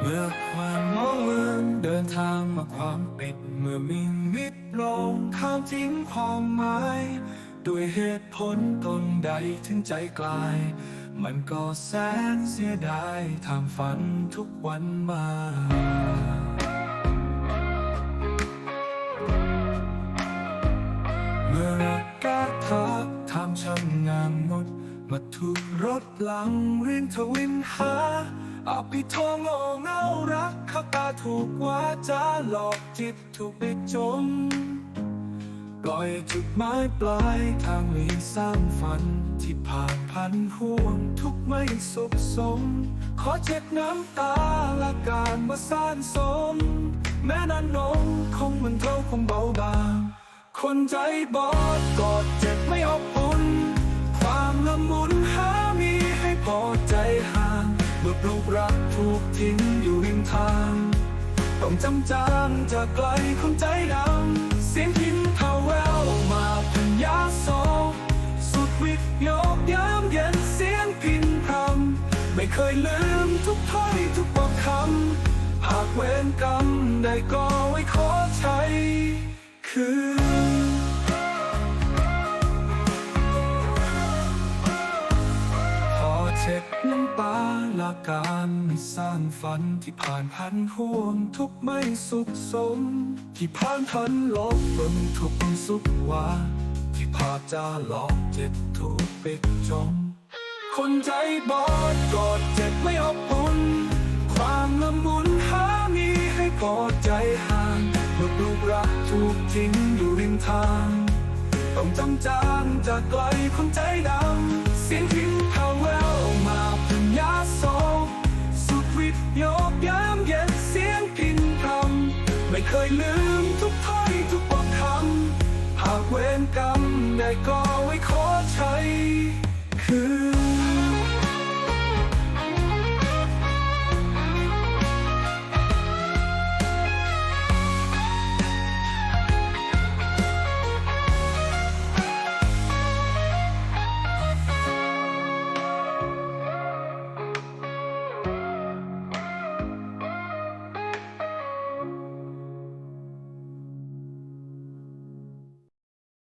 เมื่อความมองเมืองเดินทางมาความปิดเมื่อมีมิตรลงข้ามทิ้งความหมายด้วยเหตุผลตนใดถึงใจกลาย มันก็แสนเสียดายทำฝันทุกวันมาเมื่อรักกาทักทำช่างงามงดมาถูกรถหลังเรียนทวินหา อาปิทองโง่เงารักเขาตาถูกว่าจะหลอกจิตถูกไปจมปล่อยจุดหมายปลายทางมีสร้างฝันที่ผ่านพันห่วงทุกไม่สุขสม ขอเจ็บน้ำตาละการมาสร้างสม แม้นานนงคงมันเท่าคงเบาบางคนใจบอดกอดเจ็บไม่อบอุ่น ความละมุนหามีให้พอใจหางเมื่อปลูกรักถูกทิ้งอยู่ริมทาง ต้องจำจางจากไกลคนใจดำเสียงพินเผาแววมาพันยาโซสุดวิทโยกย้ำเย็นเสียงพินพรำไม่เคยลืมทุกถ้อยทุกบอกคำหากเวรกรรมได้ก่อไว้ขอใช้ คือาการสร้างฝันที่ผ่านพันห่วงทุกไม่สุขสม ที่ผ่านพันลบบนทุกสุขว่าที่ภาพจะหลอกเจ็บถูกปิดจมคนใจบอดกอดเจ็บไม่อบอุ่นความละมุนหามีให้พอใจห่างเมื่อลูกรักถูกทิ้งอยู่ริมทาง ต้องจำจางจากไกลคนใจดำเสียงพิ ไม่เคยลืมทุกถ้อยทุกบอกคำหากเวรกรรมได้ก่อไว้ขอใช้คือ